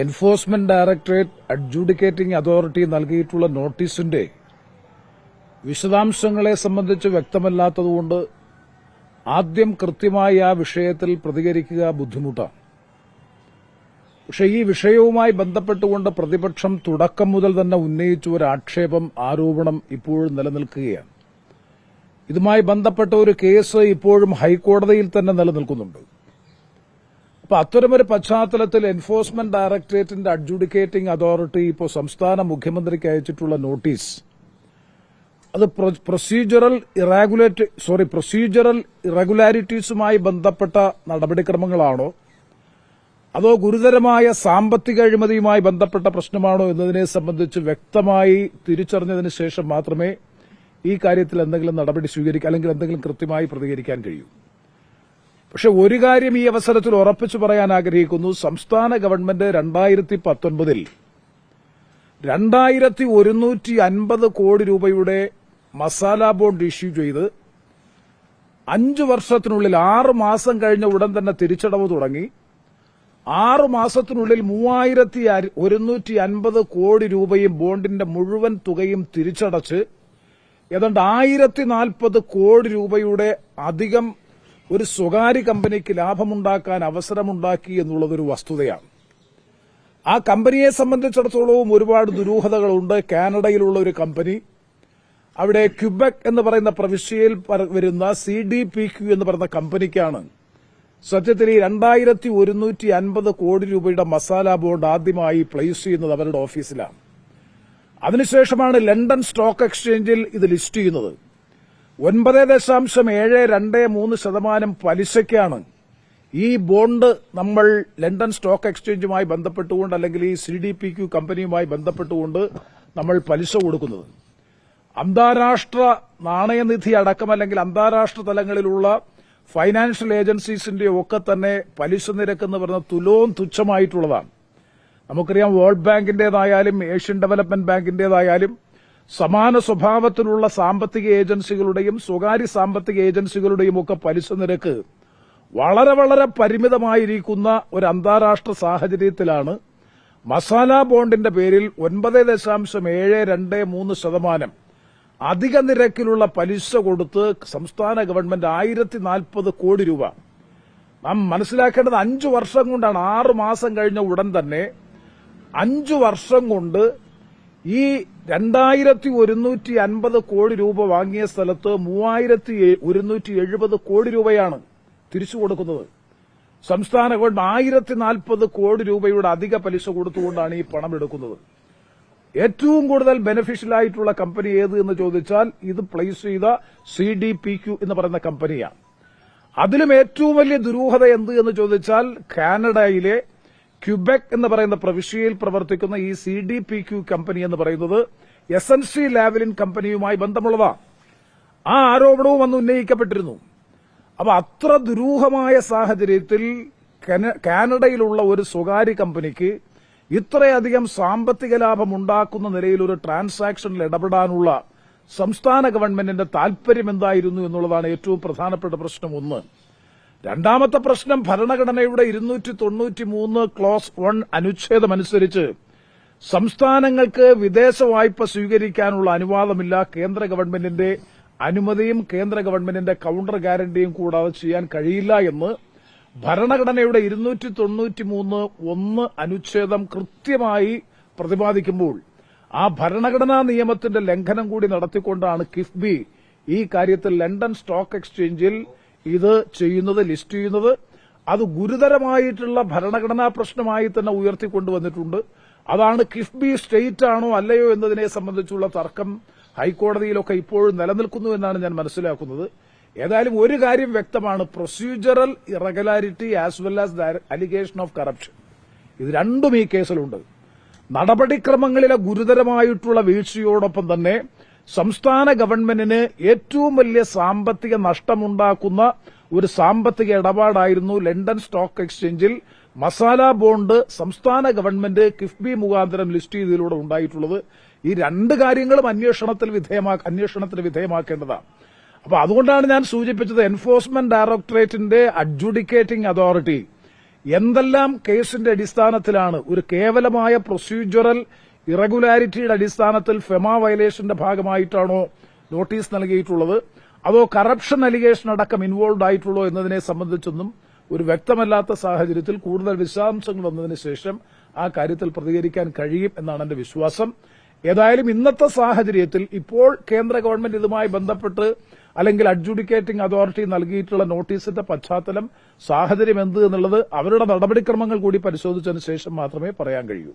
Enforcement directorate adjudicating authority നൽകിയിട്ടുള്ള നോട്ടീസിന്റെ വിശദാംശങ്ങളെ സംബന്ധിച്ച് വ്യക്തമല്ലാത്തതുകൊണ്ട് ആദ്യം കൃത്യമായി ആ വിഷയത്തിൽ പ്രതികരിക്കുക ബുദ്ധിമുട്ടാണ്. പക്ഷേ ഈ വിഷയവുമായി ബന്ധപ്പെട്ടുകൊണ്ട് പ്രതിപക്ഷം തുടക്കം മുതൽ തന്നെ ഉന്നയിച്ച ഒരു ആക്ഷേപം ആരോപണം ഇപ്പോഴും നിലനിൽക്കുകയാണ്. ഇതുമായി ബന്ധപ്പെട്ട ഒരു കേസ് ഇപ്പോഴും ഹൈക്കോടതിയിൽ തന്നെ നിലനിൽക്കുന്നുണ്ട്. അപ്പൊ അത്തരമൊരു പശ്ചാത്തലത്തിൽ എൻഫോഴ്സ്മെന്റ് ഡയറക്ടറേറ്റിന്റെ അഡ്ജുഡിക്കേറ്റിംഗ് അതോറിറ്റി ഇപ്പോൾ സംസ്ഥാന മുഖ്യമന്ത്രിക്ക് അയച്ചിട്ടുള്ള നോട്ടീസ് അത് പ്രൊസീജറൽ ഇറാഗുലേറ്റ് സോറി പ്രൊസീജറൽ ഇറഗുലാരിറ്റീസുമായി ബന്ധപ്പെട്ട നടപടിക്രമങ്ങളാണോ? അതോ ഗുരുതരമായ സാമ്പത്തിക അഴിമതിയുമായി ബന്ധപ്പെട്ട പ്രശ്നമാണോ എന്നതിനെ സംബന്ധിച്ച് വ്യക്തമായി തിരിച്ചറിഞ്ഞതിന് ശേഷം മാത്രമേ ഈ കാര്യത്തിൽ എന്തെങ്കിലും നടപടി സ്വീകരിക്കാൻ അല്ലെങ്കിൽ എന്തെങ്കിലും കൃത്യമായി പ്രതികരിക്കാൻ കഴിയൂ. പക്ഷെ ഒരു കാര്യം ഈ അവസരത്തിൽ ഉറപ്പിച്ചു പറയാൻ ആഗ്രഹിക്കുന്നു. സംസ്ഥാന ഗവൺമെന്റ് രണ്ടായിരത്തി പത്തൊൻപതിൽ രണ്ടായിരത്തി ഒരുന്നൂറ്റി അൻപത് കോടി രൂപയുടെ മസാല ബോണ്ട് ഇഷ്യൂ ചെയ്ത് അഞ്ചു വർഷത്തിനുള്ളിൽ ആറ് മാസം കഴിഞ്ഞ ഉടൻ തന്നെ തിരിച്ചടവ് തുടങ്ങി. ആറു മാസത്തിനുള്ളിൽ മൂവായിരത്തി ഒരുന്നൂറ്റി അൻപത് കോടി രൂപയും ബോണ്ടിന്റെ മുഴുവൻ തുകയും തിരിച്ചടച്ച്. ഏതാണ്ട് ആയിരത്തി നാൽപ്പത് കോടി രൂപയുടെ അധികം ഒരു സ്വകാര്യ കമ്പനിക്ക് ലാഭമുണ്ടാക്കാൻ അവസരമുണ്ടാക്കി എന്നുള്ളതൊരു വസ്തുതയാണ്. ആ കമ്പനിയെ സംബന്ധിച്ചിടത്തോളവും ഒരുപാട് ദുരൂഹതകളുണ്ട്. കാനഡയിലുള്ള ഒരു കമ്പനി അവിടെ ക്യുബെക് എന്ന് പറയുന്ന പ്രവിശ്യയിൽ വരുന്ന സി ഡി പി ക്യു എന്ന് പറയുന്ന കമ്പനിക്കാണ് സത്യത്തിൽ ഈ രണ്ടായിരത്തി ഒരുന്നൂറ്റി അൻപത് കോടി രൂപയുടെ മസാല ബോർഡ് ആദ്യമായി പ്ലേസ് ചെയ്യുന്നത് അവരുടെ ഓഫീസിലാണ്. അതിനുശേഷമാണ് ലണ്ടൻ സ്റ്റോക്ക് എക്സ്ചേഞ്ചിൽ ഇത് ലിസ്റ്റ് ചെയ്യുന്നത്. ഒൻപത് ദശാംശം ഏഴ് രണ്ട് മൂന്ന് ശതമാനം പലിശയ്ക്കാണ് ഈ ബോണ്ട് നമ്മൾ ലണ്ടൻ സ്റ്റോക്ക് എക്സ്ചേഞ്ചുമായി ബന്ധപ്പെട്ടുകൊണ്ട് അല്ലെങ്കിൽ ഈ സി ഡി പി ക്യു കമ്പനിയുമായി ബന്ധപ്പെട്ടുകൊണ്ട് നമ്മൾ പലിശ കൊടുക്കുന്നത്. അന്താരാഷ്ട്ര നാണയനിധി അടക്കം അല്ലെങ്കിൽ അന്താരാഷ്ട്ര തലങ്ങളിലുള്ള ഫൈനാൻഷ്യൽ ഏജൻസീസിന്റെ ഒക്കെ തന്നെ പലിശ നിരക്ക് എന്ന് പറഞ്ഞ തുലോം തുച്ഛമായിട്ടുള്ളതാണ്. നമുക്കറിയാം വേൾഡ് ബാങ്കിന്റേതായാലും ഏഷ്യൻ ഡെവലപ്മെന്റ് ബാങ്കിന്റേതായാലും സമാന സ്വഭാവത്തിലുള്ള സാമ്പത്തിക ഏജൻസികളുടെയും സ്വകാര്യ സാമ്പത്തിക ഏജൻസികളുടെയും ഒക്കെ പലിശ നിരക്ക് വളരെ വളരെ പരിമിതമായിരിക്കുന്ന ഒരു അന്താരാഷ്ട്ര സാഹചര്യത്തിലാണ്. മസാല ബോണ്ടിന്റെ പേരിൽ ഒൻപത് ദശാംശം ഏഴ് രണ്ട് മൂന്ന് ശതമാനം അധിക നിരക്കിലുള്ള പലിശ കൊടുത്ത് സംസ്ഥാന ഗവൺമെന്റ് ആയിരത്തി നാൽപ്പത് കോടി രൂപ. നാം മനസ്സിലാക്കേണ്ടത് അഞ്ചു വർഷം കൊണ്ടാണ് ആറ് മാസം കഴിഞ്ഞ ഉടൻ തന്നെ അഞ്ചു വർഷം കൊണ്ട് ഈ രണ്ടായിരത്തി ഒരുന്നൂറ്റി അൻപത് കോടി രൂപ വാങ്ങിയ സ്ഥലത്ത് മൂവായിരത്തി ഒരുന്നൂറ്റി എഴുപത് കോടി രൂപയാണ് തിരിച്ചു കൊടുക്കുന്നത്. സംസ്ഥാന ഗവൺമെന്റ് ആയിരത്തി നാൽപ്പത് കോടി രൂപയുടെ അധിക പലിശ കൊടുത്തുകൊണ്ടാണ് ഈ പണം എടുക്കുന്നത്. ഏറ്റവും കൂടുതൽ ബെനിഫിഷ്യലായിട്ടുള്ള കമ്പനി ഏത് എന്ന് ചോദിച്ചാൽ ഇത് പ്ലേസ് ചെയ്ത സി ഡി പി ക്യു എന്ന് പറയുന്ന കമ്പനിയാണ് അതിലും ഏറ്റവും വലിയ ദുരൂഹത എന്ത് എന്ന് ചോദിച്ചാൽ കാനഡയിലെ ക്യുബെക് എന്ന് പറയുന്ന പ്രവിശ്യയിൽ പ്രവർത്തിക്കുന്ന ഈ C D P Q company എന്ന് പറയുന്നത് എസ് എൻ സി ലാവലിൻ കമ്പനിയുമായി ബന്ധമുള്ളതാണ് ആ ആരോപണവും അന്ന് ഉന്നയിക്കപ്പെട്ടിരുന്നു. അപ്പൊ അത്ര ദുരൂഹമായ സാഹചര്യത്തിൽ കാനഡയിലുള്ള ഒരു സ്വകാര്യ കമ്പനിക്ക് ഇത്രയധികം സാമ്പത്തിക ലാഭം ഉണ്ടാക്കുന്ന നിലയിൽ ഒരു ട്രാൻസാക്ഷനിൽ ഇടപെടാനുള്ള സംസ്ഥാന ഗവൺമെന്റിന്റെ താൽപര്യം എന്തായിരുന്നു എന്നുള്ളതാണ് ഏറ്റവും പ്രധാനപ്പെട്ട പ്രശ്നം ഒന്ന്. രണ്ടാമത്തെ പ്രശ്നം ഭരണഘടനയുടെ ഇരുന്നൂറ്റി തൊണ്ണൂറ്റി മൂന്ന് ക്ലോസ് വൺ അനുച്ഛേദമനുസരിച്ച് സംസ്ഥാനങ്ങൾക്ക് വിദേശ വായ്പ സ്വീകരിക്കാനുള്ള അനുവാദമില്ല കേന്ദ്ര ഗവൺമെന്റിന്റെ അനുമതിയും കേന്ദ്ര ഗവൺമെന്റിന്റെ കൌണ്ടർ ഗ്യാരണ്ടിയും കൂടാതെ ചെയ്യാൻ കഴിയില്ല എന്ന് ഭരണഘടനയുടെ ഇരുന്നൂറ്റി തൊണ്ണൂറ്റി മൂന്ന് ഒന്ന് അനുച്ഛേദം കൃത്യമായി പ്രതിപാദിക്കുമ്പോൾ ആ ഭരണഘടനാ നിയമത്തിന്റെ ലംഘനം കൂടി നടത്തിക്കൊണ്ടാണ് കിഫ്ബി ഈ കാര്യത്തിൽ ലണ്ടൻ സ്റ്റോക്ക് എക്സ്ചേഞ്ചിൽ ഇത് ചെയ്യുന്നത് ലിസ്റ്റ് ചെയ്യുന്നത് അത് ഗുരുതരമായിട്ടുള്ള ഭരണഘടനാ പ്രശ്നമായി തന്നെ ഉയർത്തിക്കൊണ്ടുവന്നിട്ടുണ്ട്. അതാണ് കിഫ്ബി സ്റ്റേറ്റ് ആണോ അല്ലയോ എന്നതിനെ സംബന്ധിച്ചുള്ള തർക്കം ഹൈക്കോടതിയിലൊക്കെ ഇപ്പോഴും നിലനിൽക്കുന്നു എന്നാണ് ഞാൻ മനസ്സിലാക്കുന്നത്. ഏതായാലും ഒരു കാര്യം വ്യക്തമാണ്. Procedural irregularity as well as allegation of corruption ഇത് രണ്ടും ഈ കേസിലുണ്ട്. നടപടിക്രമങ്ങളിലെ ഗുരുതരമായിട്ടുള്ള വീഴ്ചയോടൊപ്പം തന്നെ സംസ്ഥാന ഗവൺമെന്റിന് ഏറ്റവും വലിയ സാമ്പത്തിക നഷ്ടമുണ്ടാക്കുന്ന ഒരു സാമ്പത്തിക ഇടപാടായിരുന്നു ലണ്ടൻ സ്റ്റോക്ക് എക്സ്ചേഞ്ചിൽ മസാല ബോണ്ട് സംസ്ഥാന ഗവൺമെന്റ് കിഫ്ബി മുഖാന്തരം ലിസ്റ്റ് ചെയ്തതിലൂടെ ഉണ്ടായിട്ടുള്ളത്. ഈ രണ്ട് കാര്യങ്ങളും അന്വേഷണത്തിൽ അന്വേഷണത്തിന് വിധേയമാക്കേണ്ടതാണ് അപ്പൊ അതുകൊണ്ടാണ് ഞാൻ സൂചിപ്പിച്ചത് എൻഫോഴ്സ്മെന്റ് ഡയറക്ടറേറ്റിന്റെ അഡ്ജുഡിക്കേറ്റിംഗ് അതോറിറ്റി എന്തെല്ലാം കേസിന്റെ അടിസ്ഥാനത്തിലാണ് ഒരു കേവലമായ പ്രൊസീജ്വറൽ ഇറഗുലാരിറ്റിയുടെ അടിസ്ഥാനത്തിൽ ഫെമ വയലേഷന്റെ ഭാഗമായിട്ടാണോ നോട്ടീസ് നൽകിയിട്ടുള്ളത്? അതോ കറപ്ഷൻ അലിഗേഷൻ അടക്കം ഇൻവോൾവ് ആയിട്ടുള്ളോ എന്നതിനെ സംബന്ധിച്ചൊന്നും ഒരു വ്യക്തമല്ലാത്ത സാഹചര്യത്തിൽ കൂടുതൽ വിശദാംശങ്ങൾ വന്നതിന് ശേഷം ആ കാര്യത്തിൽ പ്രതികരിക്കാൻ കഴിയും എന്നാണ് എന്റെ വിശ്വാസം. ഏതായാലും ഇന്നത്തെ സാഹചര്യത്തിൽ ഇപ്പോൾ കേന്ദ്ര ഗവൺമെന്റ് ഇതുമായി ബന്ധപ്പെട്ട് അല്ലെങ്കിൽ അഡ്ജുഡിക്കേറ്റിംഗ് അതോറിറ്റി നൽകിയിട്ടുള്ള നോട്ടീസിന്റെ പശ്ചാത്തലം സാഹചര്യം എന്ത് എന്നുള്ളത് അവരുടെ നടപടിക്രമങ്ങൾ കൂടി പരിശോധിച്ചതിന് ശേഷം മാത്രമേ പറയാൻ കഴിയൂ.